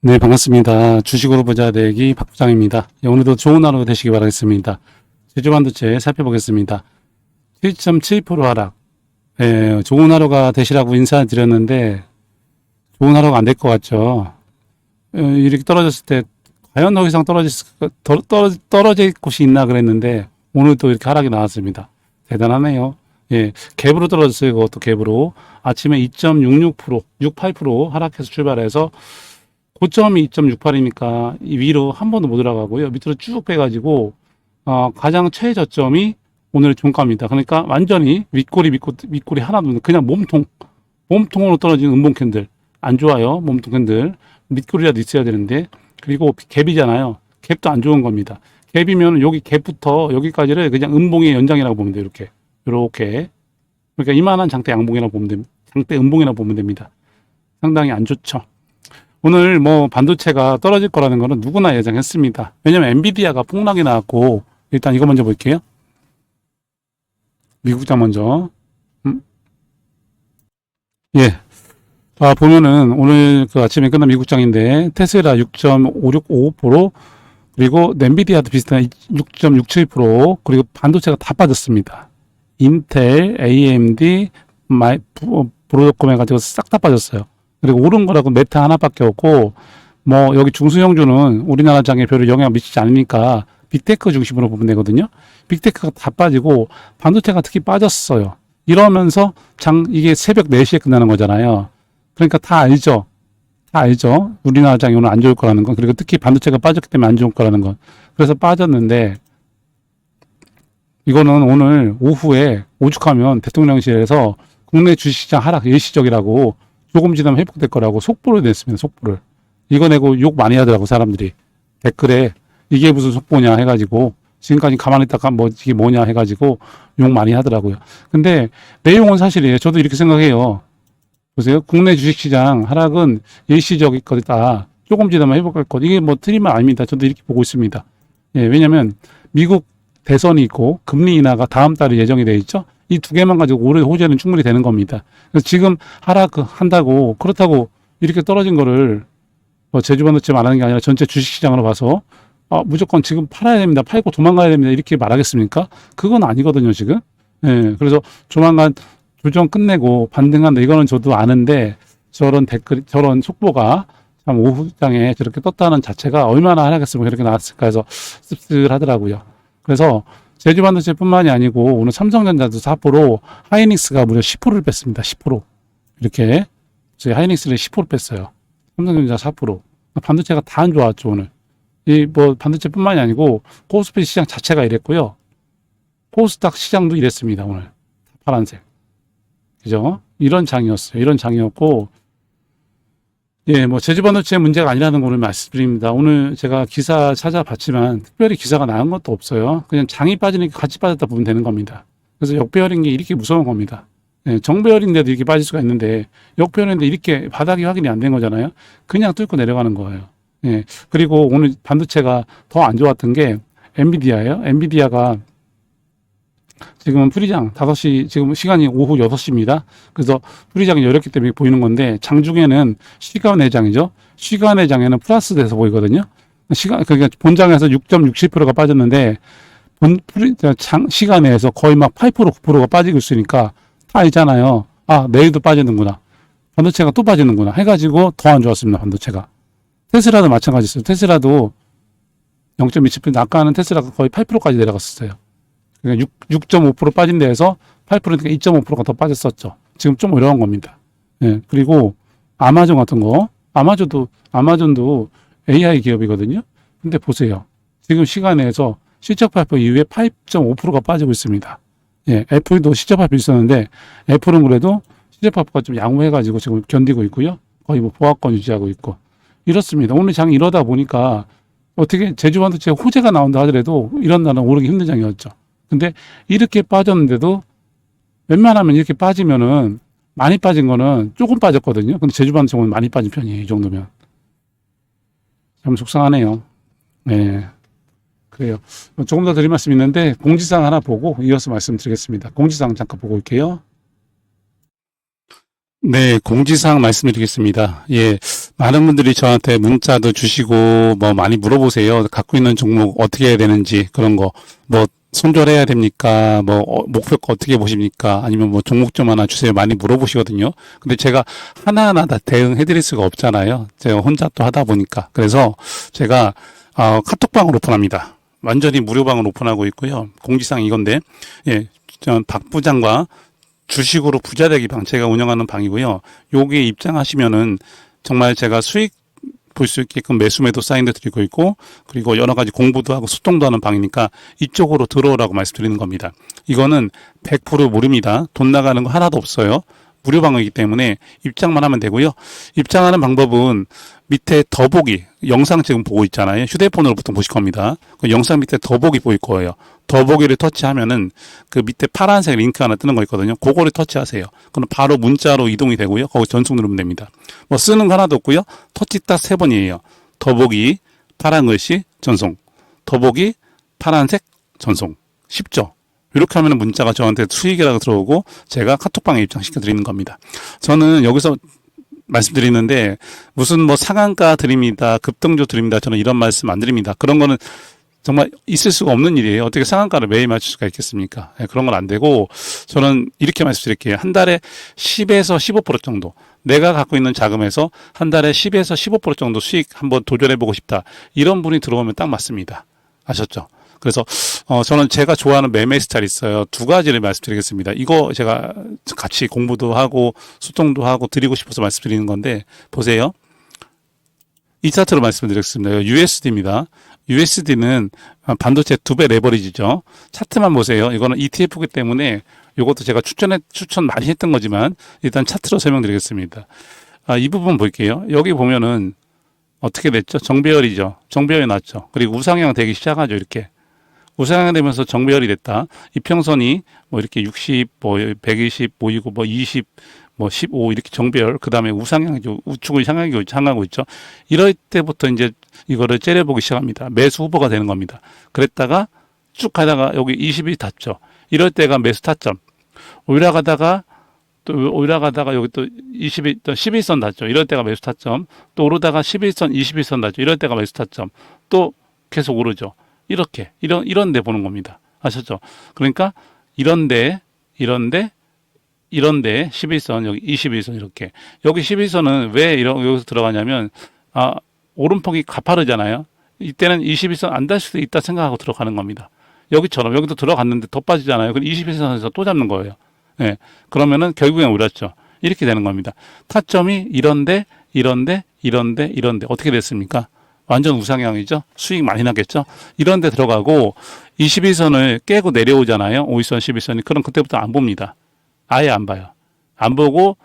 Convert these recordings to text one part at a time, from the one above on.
네, 반갑습니다. 주식으로 보자 대기 박 부장입니다. 예, 오늘도 좋은 하루 되시기 바라겠습니다. 제주 반도체 살펴보겠습니다. 7.7% 하락. 예, 좋은 하루가 되시라고 인사드렸는데 좋은 하루가 안 될 것 같죠. 어, 이렇게 떨어졌을 때 과연 더 이상 떨어질 떨어, 떨어질 곳이 있나 그랬는데 오늘 또 이렇게 하락이 나왔습니다. 대단하네요. 예, 갭으로 떨어졌어요. 그것도 갭으로. 아침에 2.66%, 68% 하락해서 출발해서 고점이 2.68이니까 위로 한 번도 못 올라가고요. 밑으로 쭉 빼가지고 어, 가장 최저점이 오늘 종가입니다. 그러니까 완전히 윗꼬리 윗꼬리, 윗꼬리 하나도 그냥 몸통 몸통으로 떨어지는 음봉 캔들 안 좋아요. 몸통 캔들 밑꼬리라도 있어야 되는데 그리고 갭이잖아요. 갭도 안 좋은 겁니다. 갭이면 여기 갭부터 여기까지를 그냥 음봉의 연장이라고 보면 돼요. 이렇게 이렇게 그러니까 이만한 장대 양봉이라고 보면 됩니다. 장대 음봉이라고 보면 됩니다. 상당히 안 좋죠. 오늘 뭐 반도체가 떨어질 거라는 거는 누구나 예상했습니다. 왜냐면 엔비디아가 폭락이 나왔고 일단 이거 먼저 볼게요. 미국장 먼저. 음. 예. 아, 보면은 오늘 그 아침에 끝난 미국장인데 테슬라 6.565% 그리고 엔비디아도 비슷한 6.67% 그리고 반도체가 다 빠졌습니다. 인텔, AMD, 마이, 브로드콤 해가지고 싹 다 빠졌어요. 그리고 오른 거라고 메타 하나밖에 없고 뭐 여기 중소형주는 우리나라 장에 별로 영향 미치지 않으니까 빅테크 중심으로 보면 되거든요. 빅테크가 다 빠지고 반도체가 특히 빠졌어요. 이러면서 장 이게 새벽 4시에 끝나는 거잖아요. 그러니까 다 알죠. 다 알죠. 우리나라 장이 오늘 안 좋을 거라는 건 그리고 특히 반도체가 빠졌기 때문에 안 좋을 거라는 건 그래서 빠졌는데 이거는 오늘 오후에 오죽하면 대통령실에서 국내 주식시장 하락 일시적이라고 조금 지나면 회복될 거라고 속보를 냈습니다. 속보를. 이거 내고 욕 많이 하더라고 사람들이 댓글에 이게 무슨 속보냐 해가지고 지금까지 가만히 있다가 뭐 이게 뭐냐 해가지고 욕 많이 하더라고요. 근데 내용은 사실이에요. 저도 이렇게 생각해요. 보세요. 국내 주식시장 하락은 일시적일 거다. 조금 지나면 회복할 것. 이게 뭐말 아닙니다. 저도 이렇게 보고 있습니다. 예, 왜냐면 미국 대선이 있고 금리 인하가 다음 달에 예정이 돼 있죠. 이 두 개만 가지고 올해 호재는 충분히 되는 겁니다. 그래서 지금 하락한다고 그렇다고 이렇게 떨어진 거를 뭐 제주반도체 말하는 게 아니라 전체 주식시장으로 봐서 아, 무조건 지금 팔아야 됩니다. 팔고 도망가야 됩니다. 이렇게 말하겠습니까? 그건 아니거든요, 지금. 예, 그래서 조만간 조정 끝내고 반등한다. 이거는 저도 아는데 저런 댓글, 저런 속보가 참 오후장에 저렇게 떴다는 자체가 얼마나 하락했으면 그렇게 나왔을까 해서 씁쓸하더라고요. 그래서 제주반도체뿐만이 아니고 오늘 삼성전자도 4% 하이닉스가 무려 10%를 뺐습니다. 10% 이렇게 저희 하이닉스를 10% 뺐어요. 삼성전자 4% 반도체가 다 안 좋았죠 오늘. 이 뭐 반도체뿐만이 아니고 코스피 시장 자체가 이랬고요. 코스닥 시장도 이랬습니다 오늘 파란색. 그죠? 이런 장이었어요. 이런 장이었고 예, 뭐 제주반도체 문제가 아니라는 걸 말씀드립니다. 오늘 제가 기사 찾아봤지만 특별히 기사가 나온 것도 없어요. 그냥 장이 빠지니까 같이 빠졌다 보면 되는 겁니다. 그래서 역배열인 게 이렇게 무서운 겁니다. 예, 정배열인데도 이렇게 빠질 수가 있는데 역배열인데 이렇게 바닥이 확인이 안 된 거잖아요. 그냥 뚫고 내려가는 거예요. 예, 그리고 오늘 반도체가 더 안 좋았던 게 엔비디아예요. 엔비디아가 지금은 프리장 5시 지금 시간이 오후 6시입니다. 그래서 프리장이 열렸기 때문에 보이는 건데 장중에는 시간의 장이죠. 시간의 장에는 플러스 돼서 보이거든요. 시간 그러니까 본장에서 6.67%가 빠졌는데 본 프리 장 시간 에서 거의 막 8% 9%가 빠지고 있으니까 다 알잖아요. 아, 내일도 빠지는구나. 반도체가 또 빠지는구나 해가지고 더 안 좋았습니다. 반도체가. 테슬라도 마찬가지였어요. 테슬라도 0.27% 아까는 테슬라가 거의 8%까지 내려갔었어요. 그러니까 6, 6.5% 빠진 데에서 8%니까 2.5%가 더 빠졌었죠. 지금 좀 어려운 겁니다. 예. 그리고 아마존 같은 거, 아마존도, 아마존도 AI 기업이거든요. 근데 보세요. 지금 시간에서 실적 발표 이후에 8.5%가 빠지고 있습니다. 예. 애플도 실적 발표 있었는데 애플은 그래도 실적 발표가 좀 양호해가지고 지금 견디고 있고요. 거의 뭐 보합권 유지하고 있고. 이렇습니다. 오늘 장이 이러다 보니까 어떻게 제주 반도체 호재가 나온다 하더라도 이런 날은 오르기 힘든 장이었죠. 근데 이렇게 빠졌는데도 웬만하면 이렇게 빠지면은 많이 빠진 거는 조금 빠졌거든요. 근데 오늘 많이 빠진 편이에요. 이 정도면. 참 속상하네요. 네. 그래요. 조금 더 드릴 말씀 있는데 공지사항 하나 보고 이어서 말씀드리겠습니다. 공지사항 잠깐 보고 올게요. 네, 공지사항 말씀드리겠습니다. 예, 많은 분들이 저한테 문자도 주시고, 뭐 많이 물어보세요. 갖고 있는 종목 어떻게 해야 되는지, 그런 거. 뭐, 손절해야 됩니까? 뭐, 어, 목표가 어떻게 보십니까? 아니면 뭐 종목 좀 하나 주세요. 많이 물어보시거든요. 근데 제가 하나하나 다 대응해 드릴 수가 없잖아요. 제가 혼자 또 하다 보니까. 그래서 제가, 어, 카톡방을 오픈합니다. 완전히 무료방을 오픈하고 있고요. 공지사항 이건데, 예, 전박 부장과 주식으로 부자 되기 방 제가 운영하는 방이고요. 여기에 입장하시면은 정말 제가 수익 볼 수 있게끔 매수 매도 사인도 드리고 있고 그리고 여러 가지 공부도 하고 소통도 하는 방이니까 이쪽으로 들어오라고 말씀드리는 겁니다. 이거는 100% 무료입니다. 돈 나가는 거 하나도 없어요. 무료 방이기 때문에 입장만 하면 되고요. 입장하는 방법은 밑에 더보기 영상 지금 보고 있잖아요. 휴대폰으로 보통 보실 겁니다. 그 영상 밑에 더보기 보일 거예요. 더보기를 터치하면은 그 밑에 파란색 링크 하나 뜨는 거 있거든요. 그거를 터치하세요. 그럼 바로 문자로 이동이 되고요. 거기 전송 누르면 됩니다. 뭐 쓰는 거 하나도 없고요. 터치 딱 세 번이에요. 더보기 파란 글씨 전송. 더보기 파란색 전송. 쉽죠? 이렇게 하면 문자가 저한테 수익이라고 들어오고 제가 카톡방에 입장시켜 드리는 겁니다. 저는 여기서 말씀드리는데 무슨 뭐 상한가 드립니다. 급등조 드립니다. 저는 이런 말씀 안 드립니다. 그런 거는 정말 있을 수가 없는 일이에요. 어떻게 상한가를 매일 맞출 수가 있겠습니까? 네, 그런 건 안 되고 저는 이렇게 말씀드릴게요. 한 달에 10에서 15% 정도 내가 갖고 있는 자금에서 한 달에 10에서 15% 정도 수익 한번 도전해 보고 싶다. 이런 분이 들어오면 딱 맞습니다. 아셨죠? 그래서 어 저는 제가 좋아하는 매매 스타일 있어요. 두 가지를 말씀드리겠습니다. 이거 제가 같이 공부도 하고 소통도 하고 드리고 싶어서 말씀드리는 건데 보세요. 이 차트로 말씀드리겠습니다. USD입니다. USD는 반도체 두 배 레버리지죠. 차트만 보세요. 이거는 ETF이기 때문에 이것도 제가 추천해, 추천 많이 했던 거지만 일단 차트로 설명드리겠습니다. 아, 이 부분 볼게요. 여기 보면은 어떻게 됐죠? 정배열이죠. 정배열이 났죠. 그리고 우상향 되기 시작하죠. 이렇게. 우상향 되면서 정배열이 됐다. 이평선이 뭐 이렇게 60, 뭐 120 보이고 뭐 20, 뭐 15 이렇게 정배열, 그 다음에 우상향이죠. 우측을 향하고, 향하고 있죠. 이럴 때부터 이제 이거를 째려보기 시작합니다. 매수 후보가 되는 겁니다. 그랬다가 쭉 가다가 여기 20이 닿죠. 이럴 때가 매수 타점. 올라가다가 또 올라가다가 여기 또 20일, 또 11선 닿죠. 이럴 때가 매수 타점. 또 오르다가 11선, 21선 닿죠. 이럴 때가 매수 타점. 또 계속 오르죠. 이렇게, 이런, 이런 데 보는 겁니다. 아셨죠? 그러니까 이런 데, 이런 데, 이런 데 11선, 여기 21선 이렇게. 여기 11선은 왜 이런, 여기서 들어가냐면, 아, 오름폭이 가파르잖아요. 이때는 21선 안달 수도 있다 생각하고 들어가는 겁니다. 여기처럼 여기도 들어갔는데 더 빠지잖아요. 그럼 21선에서 또 잡는 거예요. 예. 그러면은 결국엔 오렸죠. 이렇게 되는 겁니다. 타점이 이런데, 이런데, 이런데, 이런데 어떻게 됐습니까? 완전 우상향이죠. 수익 많이 나겠죠. 이런 데 들어가고 21선을 깨고 내려오잖아요. 5일선, 11선이. 그럼 그때부터 안 봅니다. 아예 안 봐요. 안 보고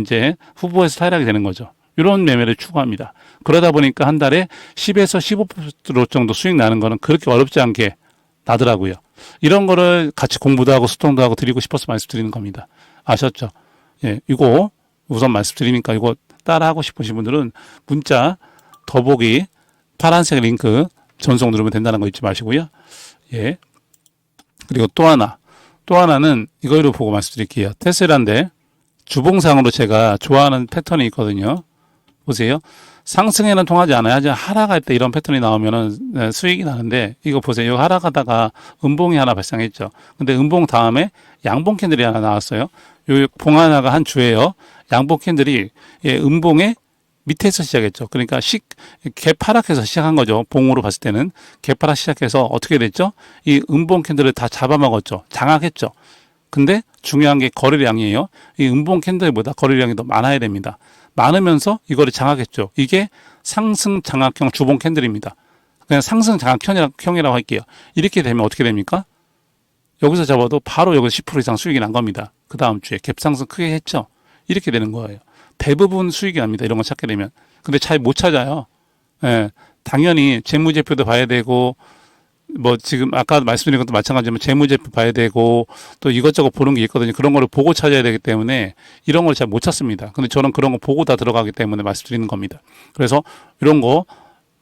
이제 후보에서 탈락이 되는 거죠. 이런 매매를 추구합니다. 그러다 보니까 한 달에 10에서 15% 정도 수익 나는 거는 그렇게 어렵지 않게 나더라고요. 이런 거를 같이 공부도 하고 소통도 하고 드리고 싶어서 말씀드리는 겁니다. 아셨죠? 예, 이거 우선 말씀드리니까 이거 따라하고 싶으신 분들은 문자 더보기 파란색 링크 전송 누르면 된다는 거 잊지 마시고요. 예. 그리고 또 하나, 또 하나는 이거로 보고 말씀드릴게요. 테슬라인데 주봉상으로 제가 좋아하는 패턴이 있거든요. 보세요. 상승에는 통하지 않아요. 하지만 하락할 때 이런 패턴이 나오면은 네, 수익이 나는데 이거 보세요. 여기 하락하다가 음봉이 하나 발생했죠. 근데 음봉 다음에 양봉 캔들이 하나 나왔어요. 요 봉 하나가 한 주예요. 양봉 캔들이 예, 음봉의 밑에서 시작했죠. 그러니까 식, 개파락해서 시작한 거죠. 봉으로 봤을 때는. 개파락 시작해서 어떻게 됐죠? 이 음봉 캔들을 다 잡아먹었죠. 장악했죠. 근데 중요한 게 거래량이에요. 이 음봉 캔들보다 거래량이 더 많아야 됩니다. 많으면서 이거를 장악했죠. 이게 상승 장악형 주봉 캔들입니다. 그냥 상승 장악형이라고 할게요. 이렇게 되면 어떻게 됩니까? 여기서 잡아도 바로 여기서 10% 이상 수익이 난 겁니다. 그 다음 주에 갭 상승 크게 했죠. 이렇게 되는 거예요. 대부분 수익이 납니다. 이런 거 찾게 되면. 근데 잘 못 찾아요. 예. 당연히 재무제표도 봐야 되고, 뭐 지금 아까 말씀드린 것도 마찬가지지만 재무제표 봐야 되고 또 이것저것 보는 게 있거든요. 그런 거를 보고 찾아야 되기 때문에 이런 걸 잘 못 찾습니다. 근데 저는 그런 거 보고 다 들어가기 때문에 말씀드리는 겁니다. 그래서 이런 거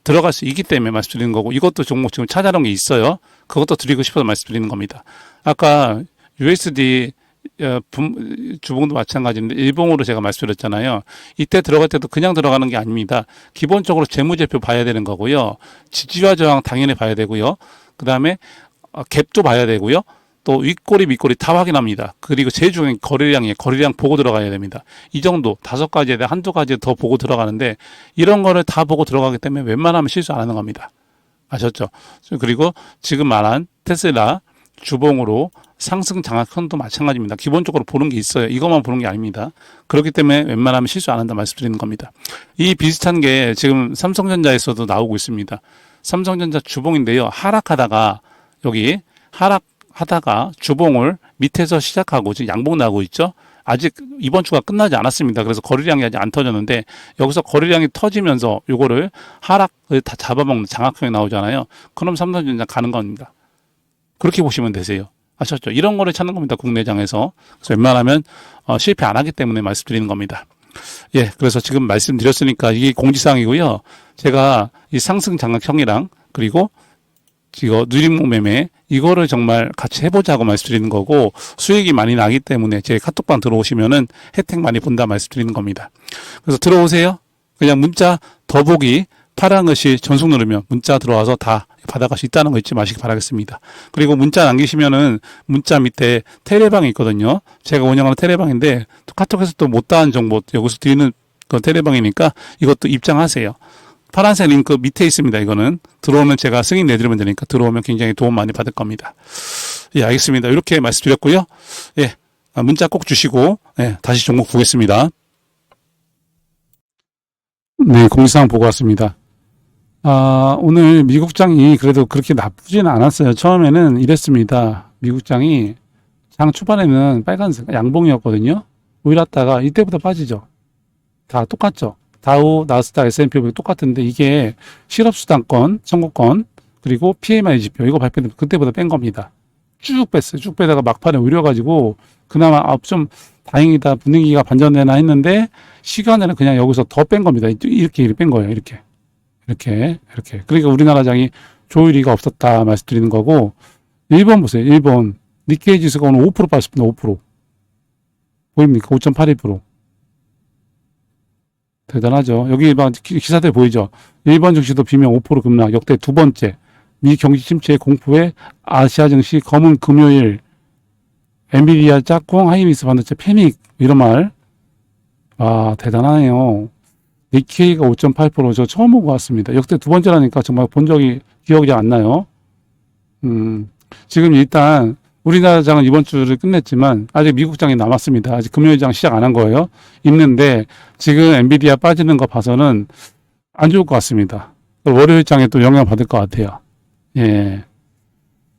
들어갈 수 있기 때문에 말씀드리는 거고 이것도 종목 지금 찾아놓은 게 있어요. 그것도 드리고 싶어서 말씀드리는 겁니다. 아까 USD 주봉도 마찬가지인데 일봉으로 제가 말씀드렸잖아요. 이때 들어갈 때도 그냥 들어가는 게 아닙니다. 기본적으로 재무제표 봐야 되는 거고요. 지지와 저항 당연히 봐야 되고요. 그 다음에 어, 갭도 봐야 되고요. 또 윗꼬리 밑꼬리 다 확인합니다. 그리고 제일 중요한 거래량이에요. 거래량 보고 들어가야 됩니다. 이 정도 다섯 가지에 대해 한두 가지 더 보고 들어가는데 이런 거를 다 보고 들어가기 때문에 웬만하면 실수 안 하는 겁니다. 아셨죠? 그리고 지금 말한 테슬라 주봉으로 상승 장악선도 마찬가지입니다. 기본적으로 보는 게 있어요. 이것만 보는 게 아닙니다. 그렇기 때문에 웬만하면 실수 안 한다 말씀드리는 겁니다. 이 비슷한 게 지금 삼성전자에서도 나오고 있습니다. 삼성전자 주봉인데요. 하락하다가 여기 하락하다가 주봉을 밑에서 시작하고 지금 양봉 나고 있죠. 아직 이번 주가 끝나지 않았습니다. 그래서 거래량이 아직 안 터졌는데 여기서 거래량이 터지면서 요거를 하락을 다 잡아먹는 장악형이 나오잖아요. 그럼 삼성전자 가는 겁니다. 그렇게 보시면 되세요. 아셨죠? 이런 거를 찾는 겁니다. 국내장에서. 그래서 웬만하면 어, 실패 안 하기 때문에 말씀드리는 겁니다. 예, 그래서 지금 말씀드렸으니까 이게 공지사항이고요. 제가 이 상승 장악형이랑 그리고 이거 누림목 매매 이거를 정말 같이 해보자고 말씀드리는 거고 수익이 많이 나기 때문에 제 카톡방 들어오시면은 혜택 많이 본다 말씀드리는 겁니다. 그래서 들어오세요. 그냥 문자 더보기 파란 것이 전속 누르면 문자 들어와서 다 받아갈 수 있다는 거 잊지 마시기 바라겠습니다. 그리고 문자 남기시면은 문자 밑에 테레방이 있거든요. 제가 운영하는 테레방인데 또 카톡에서 또 못다한 정보 여기서 드리는 그 테레방이니까 이것도 입장하세요. 파란색 링크 밑에 있습니다. 이거는 들어오면 제가 승인 내드리면 되니까 들어오면 굉장히 도움 많이 받을 겁니다. 예, 알겠습니다. 이렇게 말씀드렸고요. 예, 아, 문자 꼭 주시고 예, 다시 종목 보겠습니다. 네, 공지사항 보고 왔습니다. 아, 오늘 미국장이 그래도 그렇게 나쁘지는 않았어요. 처음에는 이랬습니다. 미국장이 장 초반에는 빨간색 양봉이었거든요. 올랐다가 이때부터 빠지죠. 다 똑같죠. 다우, 나스닥, S&P 보기 똑같은데 이게 실업수당권, 청구권, 그리고 PMI 지표 이거 발표된 그때보다 뺀 겁니다. 쭉 뺐어요. 쭉 빼다가 막판에 올려가지고 그나마 아, 좀 다행이다 분위기가 반전되나 했는데 시간에는 그냥 여기서 더 뺀 겁니다. 이렇게 이렇게 뺀 거예요. 이렇게 이렇게 이렇게. 그러니까 우리나라 장이 조율이가 없었다 말씀드리는 거고 일본 보세요. 일본 니케이 지수가 오늘 5% 빠졌습니다. 5% 보입니까? 5.81% 대단하죠. 여기 막 기- 기사들 보이죠. 일본 증시도 비명 5% 급락, 역대 두 번째. 미 경기 침체 공포에 아시아 증시 검은 금요일, 엔비디아 짝꿍, 하이닉스 반도체 패닉 이런 말. 아 대단하네요. 니케이가 5.8%저 처음 보고 왔습니다. 역대 두 번째라니까 정말 본 적이 기억이 안 나요. 음, 지금 일단 우리나라 장은 이번 주를 끝냈지만 아직 미국 장이 남았습니다. 아직 금요일 장 시작 안 한 거예요. 있는데 지금 엔비디아 빠지는 거 봐서는 안 좋을 것 같습니다. 월요일 장에 또 영향 받을 것 같아요. 예.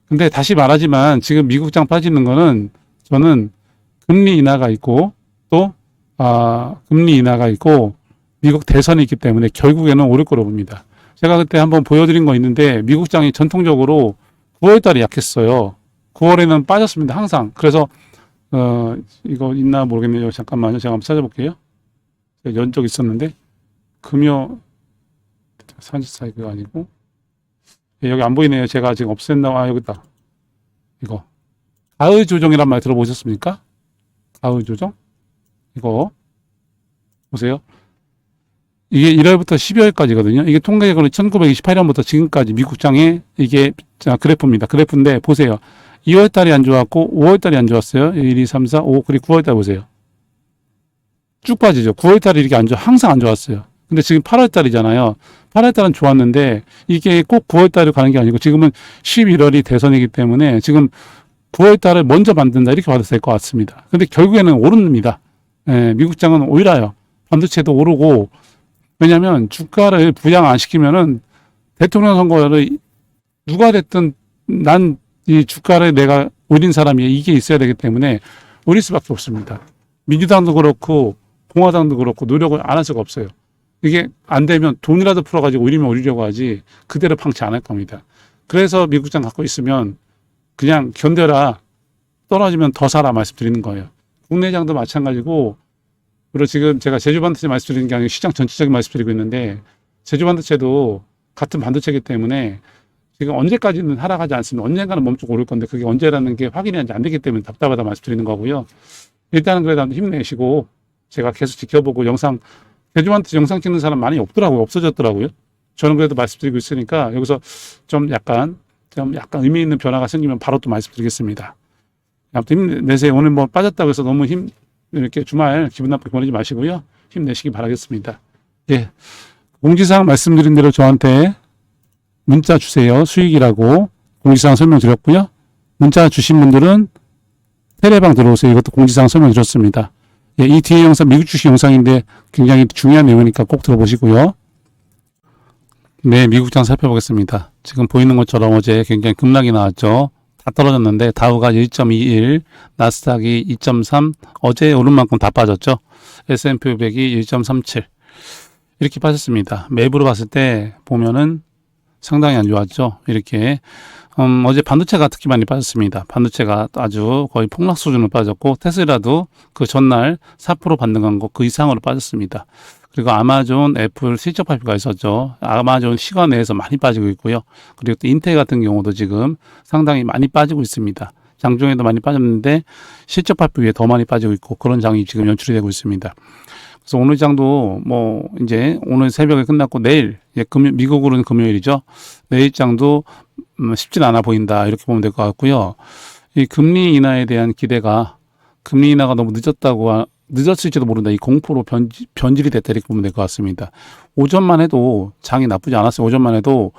근데 다시 말하지만 지금 미국 장 빠지는 거는 저는 금리 인하가 있고 또 아, 금리 인하가 있고 미국 대선이 있기 때문에 결국에는 오를 거로 봅니다. 제가 그때 한번 보여드린 거 있는데 미국 장이 전통적으로 9월 달에 약했어요. 9월에는 빠졌습니다. 항상. 그래서 어 이거 있나 모르겠네요. 잠깐만요. 제가 한번 찾아볼게요. 연적 있었는데 금요 산지사이 그거 아니고 예, 여기 안 보이네요. 제가 지금 없앴나 아 여기 있다. 이거 가을 조정이란 말 들어보셨습니까? 가을 조정 이거 보세요. 이게 1월부터 12월까지거든요. 이게 통계적으로 1928년부터 지금까지 미국장의 이게 자, 그래프입니다. 그래프인데 보세요. 2월 달이 안 좋았고 5월 달이 안 좋았어요. 1, 2, 3, 4, 5 그리고 9월 달 보세요. 쭉 빠지죠. 9월 달이 이렇게 안 좋아 항상 안 좋았어요. 근데 지금 8월 달이잖아요. 8월 달은 좋았는데 이게 꼭 9월 달로 가는 게 아니고 지금은 11월이 대선이기 때문에 지금 9월 달을 먼저 만든다 이렇게 봐도 될 것 같습니다. 근데 결국에는 오릅니다. 예, 미국장은 오르요. 반도체도 오르고 왜냐하면 주가를 부양 안 시키면은 대통령 선거를 누가 됐든 난 이 주가를 내가 올린 사람이 이게 있어야 되기 때문에 올릴 수밖에 없습니다. 민주당도 그렇고 공화당도 그렇고 노력을 안 할 수가 없어요. 이게 안 되면 돈이라도 풀어가지고 올리면 올리려고 하지 그대로 방치 안 할 겁니다. 그래서 미국장 갖고 있으면 그냥 견뎌라 떨어지면 더 사라 말씀드리는 거예요. 국내장도 마찬가지고 그리고 지금 제가 제주 반도체 말씀드리는 게 아니고 시장 전체적인 말씀드리고 있는데 제주 반도체도 같은 반도체이기 때문에 지금 언제까지는 하락하지 않습니다. 언젠가는 멈추고 오를 건데 그게 언제라는 게 확인이 안 되기 때문에 답답하다 말씀드리는 거고요. 일단은 그래도 힘내시고 제가 계속 지켜보고 영상 대중한테 영상 찍는 사람 많이 없더라고요. 없어졌더라고요. 저는 그래도 말씀드리고 있으니까 여기서 좀 약간 좀 약간 의미 있는 변화가 생기면 바로 또 말씀드리겠습니다. 아무튼 힘내세요. 오늘 뭐 빠졌다고 해서 너무 힘 이렇게 주말 기분 나쁘게 보내지 마시고요. 힘내시기 바라겠습니다. 예. 공지사항 말씀드린 대로 저한테 문자 주세요. 수익이라고 공지사항 설명드렸고요. 문자 주신 분들은 테레방 들어오세요. 이것도 공지사항 설명드렸습니다. 예, 이 뒤에 영상 미국 주식 영상인데 굉장히 중요한 내용이니까 꼭 들어보시고요. 네, 미국장 살펴보겠습니다. 지금 보이는 것처럼 어제 굉장히 급락이 나왔죠. 다 떨어졌는데 다우가 1.21, 나스닥이 2.3, 어제 오른 만큼 다 빠졌죠. S&P 500이 1.37 이렇게 빠졌습니다. 맵으로 봤을 때 보면은 상당히 안 좋았죠. 이렇게 음, 어제 반도체가 특히 많이 빠졌습니다. 반도체가 아주 거의 폭락 수준으로 빠졌고 테슬라도 그 전날 4% 반등한 거 그 이상으로 빠졌습니다. 그리고 아마존, 애플 실적 발표가 있었죠. 아마존 시간 내에서 많이 빠지고 있고요. 그리고 또 인텔 같은 경우도 지금 상당히 많이 빠지고 있습니다. 장중에도 많이 빠졌는데 실적 발표 위에 더 많이 빠지고 있고 그런 장이 지금 연출이 되고 있습니다. 그래서 오늘 장도 뭐 이제 오늘 새벽에 끝났고 내일 예, 금요, 미국으로는 금요일이죠. 내일 장도 음, 쉽진 않아 보인다 이렇게 보면 될 것 같고요. 이 금리 인하에 대한 기대가 금리 인하가 너무 늦었다고 하- 늦었을지도 모른다. 이 공포로 변지, 변질이 됐다 이렇게 보면 될 것 같습니다. 오전만 해도 장이 나쁘지 않았어요. 오전만 해도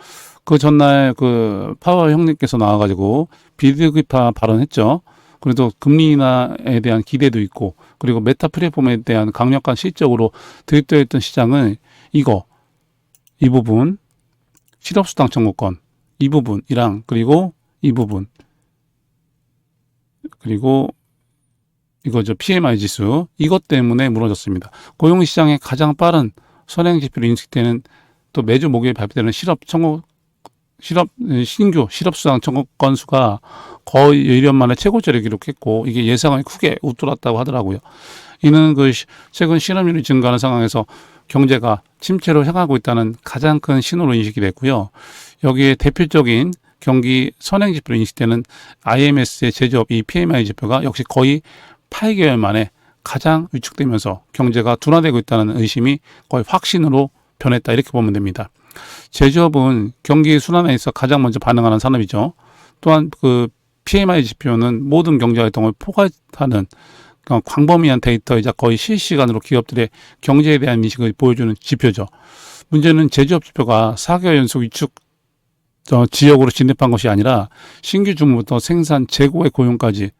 그 전날 그 파워 형님께서 나와가지고 비디오기파 발언했죠. 그래도 금리 인하에 대한 기대도 있고 그리고 메타 플랫폼에 대한 강력한 실적으로 도입되어 있던 시장은 이거 이 부분 실업수당 청구권 이 부분이랑 그리고 이 부분 그리고 이거죠 PMI 지수 이것 때문에 무너졌습니다. 고용시장의 가장 빠른 선행 지표로 인식되는 또 매주 목요일 발표되는 실업 청구 실업 신규 실업 수당 청구 건수가 거의 1년 만에 최고치를 기록했고 이게 예상을 크게 웃돌았다고 하더라고요. 이는 그 시- 최근 실업률이 증가하는 상황에서 경제가 침체로 향하고 있다는 가장 큰 신호로 인식이 됐고요. 여기에 대표적인 경기 선행 지표로 인식되는 IMS의 제조업 이 PMI 지표가 역시 거의 8개월 만에 가장 위축되면서 경제가 둔화되고 있다는 의심이 거의 확신으로 변했다 이렇게 보면 됩니다. 제조업은 경기 순환에 있어 가장 먼저 반응하는 산업이죠. 또한 그 PMI 지표는 모든 경제 활동을 포괄하는 광범위한 데이터이자 거의 실시간으로 기업들의 경제에 대한 인식을 보여주는 지표죠. 문제는 제조업 지표가 4개월 연속 위축 어, 지역으로 진입한 것이 아니라 신규 주문부터 생산, 재고의 고용까지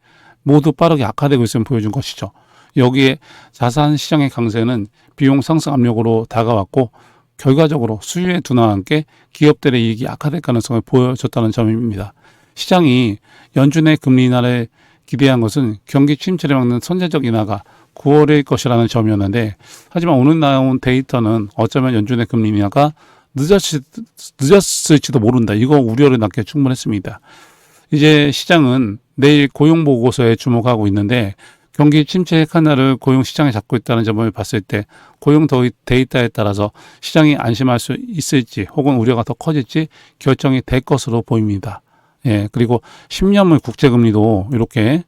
모두 빠르게 악화되고 있음을 보여준 것이죠. 여기에 자산 시장의 강세는 비용 상승 압력으로 다가왔고 결과적으로 수요의 둔화와 함께 기업들의 이익이 악화될 가능성을 보여줬다는 점입니다. 시장이 연준의 금리 인하를 기대한 것은 경기 침체를 막는 선제적 인하가 9월일 것이라는 점이었는데 하지만 오늘 나온 데이터는 어쩌면 연준의 금리 인하가 늦었을, 늦었을지도 모른다. 이거 우려를 낳기에 충분했습니다. 이제 시장은 내일 고용 보고서에 주목하고 있는데 경기 침체 핵 하나를 고용 시장에 잡고 있다는 점을 봤을 때 고용 더 데이터에 따라서 시장이 안심할 수 있을지 혹은 우려가 더 커질지 결정이 될 것으로 보입니다. 예, 그리고 10년물 국제금리도 이렇게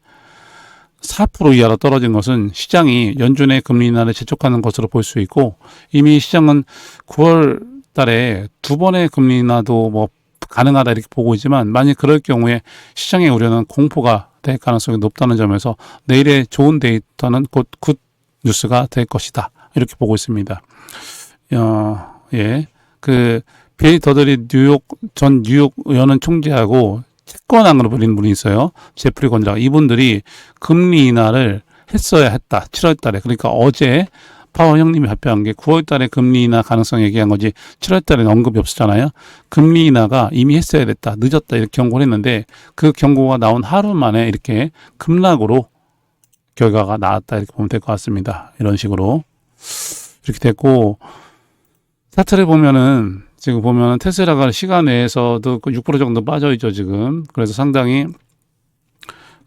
4% 이하로 떨어진 것은 시장이 연준의 금리 인하를 재촉하는 것으로 볼 수 있고 이미 시장은 9월 달에 두 번의 금리 인하도 뭐 가능하다 이렇게 보고 있지만 만약 그럴 경우에 시장의 우려는 공포가 될 가능성이 높다는 점에서 내일의 좋은 데이터는 곧 굿 뉴스가 될 것이다 이렇게 보고 있습니다. 어, 예, 그빌 더들이 뉴욕 전 뉴욕 의원은 총재하고 채권왕으로 불리는 분이 있어요. 제프리 건장 이분들이 금리 인하를 했어야 했다. 7월 달에. 그러니까 어제 파워 형님이 발표한 게 9월 달에 금리 인하 가능성 얘기한 거지 7월 달에는 언급이 없었잖아요. 금리 인하가 이미 했어야 됐다. 늦었다. 이렇게 경고를 했는데 그 경고가 나온 하루 만에 이렇게 급락으로 결과가 나왔다. 이렇게 보면 될 것 같습니다. 이런 식으로. 이렇게 됐고 차트를 보면은 지금 보면은 테슬라가 시간 내에서도 그6% 정도 빠져 있죠, 지금. 그래서 상당히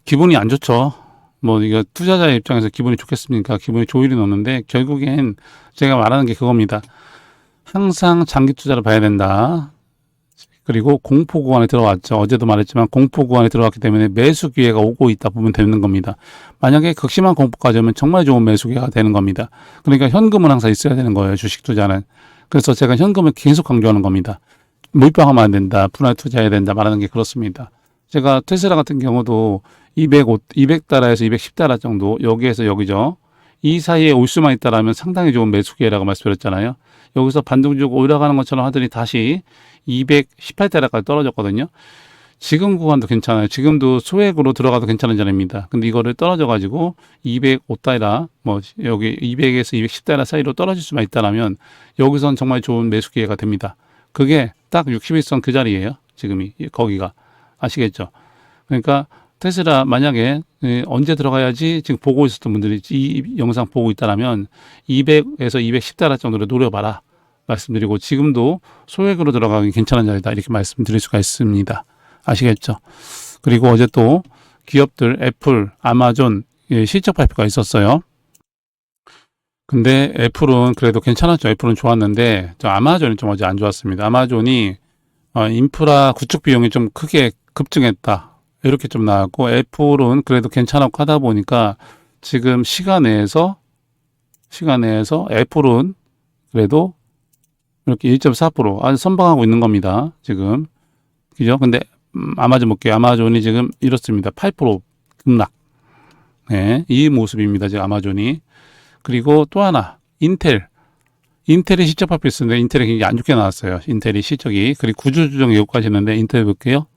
기분이 안 좋죠. 뭐 이거 투자자의 입장에서 기분이 좋겠습니까? 기분이 리는 없는데 결국엔 제가 말하는 게 그겁니다. 항상 장기 투자를 봐야 된다. 그리고 공포 구간에 들어왔죠. 어제도 말했지만 공포 구간에 들어왔기 때문에 매수 기회가 오고 있다 보면 되는 겁니다. 만약에 극심한 공포까지 오면 정말 좋은 매수 기회가 되는 겁니다. 그러니까 현금은 항상 있어야 되는 거예요. 주식 투자는. 그래서 제가 현금을 계속 강조하는 겁니다. 몰빵하면 안 된다. 분할 투자해야 된다. 말하는 게 그렇습니다. 제가 테슬라 같은 경우도 205, 200달러에서 210달러 정도 여기에서 여기죠. 이 사이에 올 수만 있다라면 상당히 좋은 매수 기회라고 말씀드렸잖아요. 여기서 반등주고 올라가는 것처럼 하더니 다시 218달러까지 떨어졌거든요. 지금 구간도 괜찮아요. 지금도 소액으로 들어가도 괜찮은 자리입니다. 근데 이거를 떨어져 가지고 205달러 뭐 여기 200에서 210달러 사이로 떨어질 수만 있다라면 여기선 정말 좋은 매수 기회가 됩니다. 그게 딱 61선 그 자리예요. 지금이 거기가 아시겠죠? 그러니까 테슬라 만약에 예, 언제 들어가야지 지금 보고 있었던 분들이 이 영상 보고 있다라면 200에서 210달러 정도로 노려봐라 말씀드리고 지금도 소액으로 들어가기 괜찮은 자리다 이렇게 말씀드릴 수가 있습니다. 아시겠죠? 그리고 어제 또 기업들 애플, 아마존 예, 실적 발표가 있었어요. 근데 애플은 그래도 괜찮았죠. 애플은 좋았는데 저 아마존이 좀 어제 안 좋았습니다. 아마존이 어, 인프라 구축 비용이 좀 크게 급증했다. 이렇게 좀 나왔고 애플은 그래도 괜찮았고 하다 보니까 지금 시간 내에서 시간 내에서 애플은 그래도 이렇게 1.4% 아주 선방하고 있는 겁니다. 지금 그죠? 근데 음, 아마존 볼게요. 아마존이 지금 이렇습니다. 8% 급락. 네, 이 모습입니다. 지금 아마존이. 그리고 또 하나 인텔. 인텔이 실적 발표했었는데 인텔이 굉장히 안 좋게 나왔어요. 인텔이 실적이. 그리고 구조 조정 예고까지 했는데 인텔 볼게요.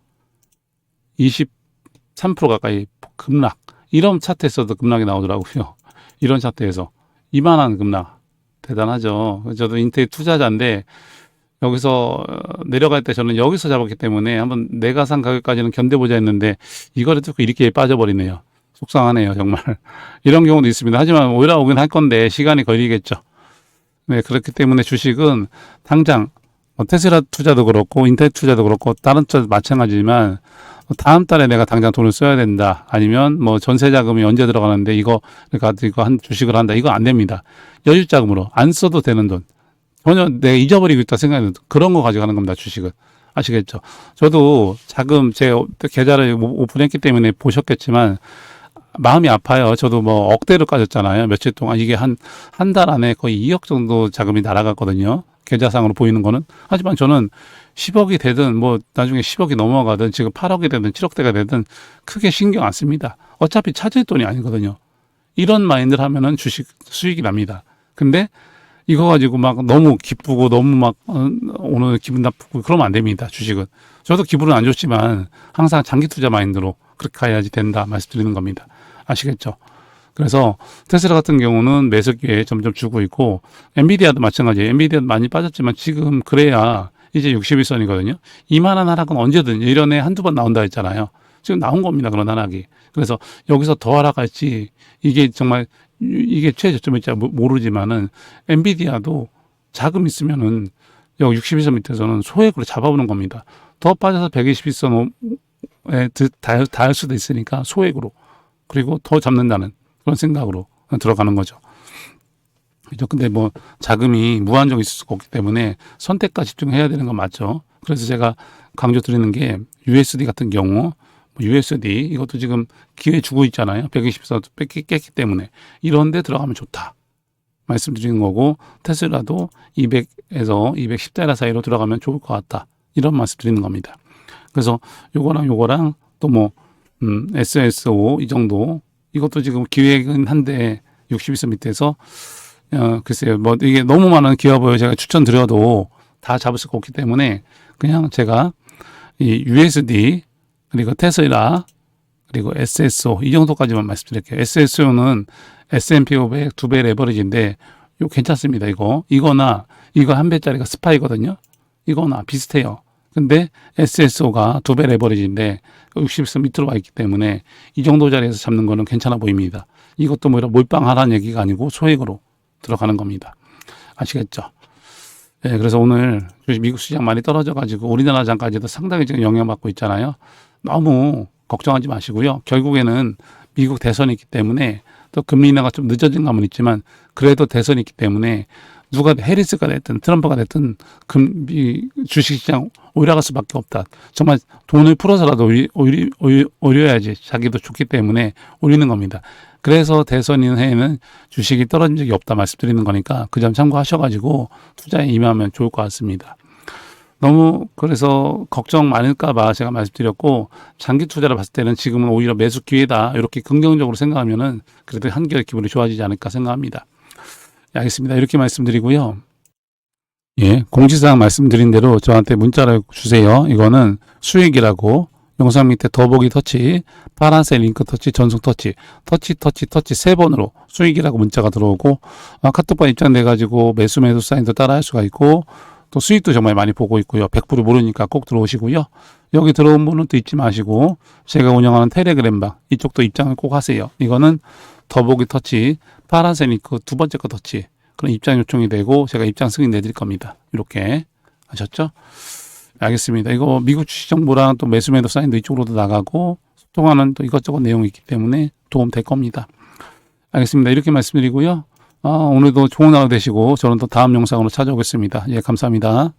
23% 가까이 급락. 이런 차트에서도 급락이 나오더라고요. 이런 차트에서. 이만한 급락. 대단하죠. 저도 인텔 투자자인데 여기서 어, 내려갈 때 저는 여기서 잡았기 때문에 한번 내가 산 가격까지는 견뎌보자 했는데 이거를 듣고 이렇게 빠져버리네요. 속상하네요, 정말. 이런 경우도 있습니다. 하지만 올라오긴 할 건데 시간이 걸리겠죠. 네, 그렇기 때문에 주식은 당장 뭐 테슬라 투자도 그렇고 인텔 투자도 그렇고 다른 투자도 마찬가지지만 다음 달에 내가 당장 돈을 써야 된다. 아니면 뭐 전세 자금이 언제 들어가는데 이거 가지고 한 주식을 한다. 이거 안 됩니다. 여유 자금으로 안 써도 되는 돈. 전혀 내가 잊어버리고 있다 생각하는 그런 거 가져가는 겁니다. 주식은. 아시겠죠? 저도 자금 제 계좌를 오픈했기 때문에 보셨겠지만 마음이 아파요. 저도 뭐 억대로 까졌잖아요. 며칠 동안 이게 한 한 달 안에 거의 2억 정도 자금이 날아갔거든요. 계좌상으로 보이는 거는. 하지만 저는 10억이 되든 뭐 나중에 10억이 넘어가든 지금 8억이 되든 7억대가 되든 크게 신경 안 씁니다. 어차피 찾을 돈이 아니거든요. 이런 마인드를 하면은 주식 수익이 납니다. 근데 이거 가지고 막 너무 기쁘고 너무 막 어, 오늘 기분 나쁘고 그러면 안 됩니다. 주식은. 저도 기분은 안 좋지만 항상 장기 투자 마인드로 그렇게 가야지 된다 말씀드리는 겁니다. 아시겠죠? 그래서 테슬라 같은 경우는 매수 기회 점점 주고 있고 엔비디아도 마찬가지예요. 엔비디아도 많이 빠졌지만 지금 그래야 이제 61선이거든요. 이만한 하락은 언제든 1년에 한두 번 나온다 했잖아요. 지금 나온 겁니다. 그런 하락이. 그래서 여기서 더 하락할지 이게 정말 이게 최저점일지 모르지만은 엔비디아도 자금 있으면은 여기 61선 밑에서는 소액으로 잡아보는 겁니다. 더 빠져서 121선에 닿을 수도 있으니까 소액으로 그리고 더 잡는다는 그런 생각으로 들어가는 거죠. 그죠? 근데 뭐 자금이 무한정 있을 수가 없기 때문에 선택과 집중해야 되는 건 맞죠. 그래서 제가 강조 드리는 게 USD 같은 경우 뭐 USD 이것도 지금 기회 주고 있잖아요. 124도 깼기, 깼기 때문에 이런 데 들어가면 좋다. 말씀드리는 거고 테슬라도 200에서 210달러 사이로 들어가면 좋을 것 같다. 이런 말씀 드리는 겁니다. 그래서 요거랑 요거랑 또뭐 음, SSO 이 정도 이것도 지금 기획은 한데 61선 밑에서 어, 글쎄요 뭐 이게 너무 많은 기업을 제가 추천드려도 다 잡을 수가 없기 때문에 그냥 제가 이 USD 그리고 테슬라 그리고 SSO 이 정도까지만 말씀드릴게요. SSO는 S&P 500 두 배 레버리지인데 이거 괜찮습니다. 이거 이거나 이거 한 배짜리가 스파이거든요. 이거나 비슷해요. 근데 SSO가 두 배 레버리지인데 60선 밑으로 와 있기 때문에 이 정도 자리에서 잡는 거는 괜찮아 보입니다. 이것도 뭐 몰빵하라는 얘기가 아니고 소액으로 들어가는 겁니다. 아시겠죠? 네, 그래서 오늘 미국 시장 많이 떨어져 가지고 우리나라 장까지도 상당히 지금 영향받고 있잖아요. 너무 걱정하지 마시고요. 결국에는 미국 대선이 있기 때문에 또 금리 인하가 좀 늦어진 감은 있지만 그래도 대선이 있기 때문에 누가 해리스가 됐든 트럼프가 됐든 금, 이 주식시장 올라갈 수밖에 없다. 정말 돈을 풀어서라도 올려야지 자기도 좋기 때문에 올리는 겁니다. 그래서 대선 해에는 주식이 떨어진 적이 없다 말씀드리는 거니까 그 점 참고하셔가지고 투자에 임하면 좋을 것 같습니다. 너무 그래서 걱정 많을까 봐 제가 말씀드렸고 장기 투자를 봤을 때는 지금은 오히려 매수 기회다 이렇게 긍정적으로 생각하면은 그래도 한결 기분이 좋아지지 않을까 생각합니다. 예, 알겠습니다. 이렇게 말씀드리고요. 예, 공지사항 말씀드린 대로 저한테 문자를 주세요. 이거는 수익이라고 영상 밑에 더보기 터치, 파란색 링크 터치, 전송 터치, 터치, 터치, 터치 세 번으로 수익이라고 문자가 들어오고 아, 카톡방 입장돼 가지고 매수 매수 사인도 따라 할 수가 있고 또 수익도 정말 많이 보고 있고요. 100% 모르니까 꼭 들어오시고요. 여기 들어온 분은 또 잊지 마시고 제가 운영하는 텔레그램방 이쪽도 입장을 꼭 하세요. 이거는 더보기 터치, 파란색 링크 두 번째 거 터치 그런 입장 요청이 되고 제가 입장 승인 내드릴 겁니다. 이렇게 아셨죠? 알겠습니다. 이거 미국 주식 정보랑 또 매수 매도 사인도 이쪽으로도 나가고 소통하는 또 이것저것 내용이 있기 때문에 도움 될 겁니다. 알겠습니다. 이렇게 말씀드리고요. 아, 오늘도 좋은 하루 되시고 저는 또 다음 영상으로 찾아오겠습니다. 예, 감사합니다.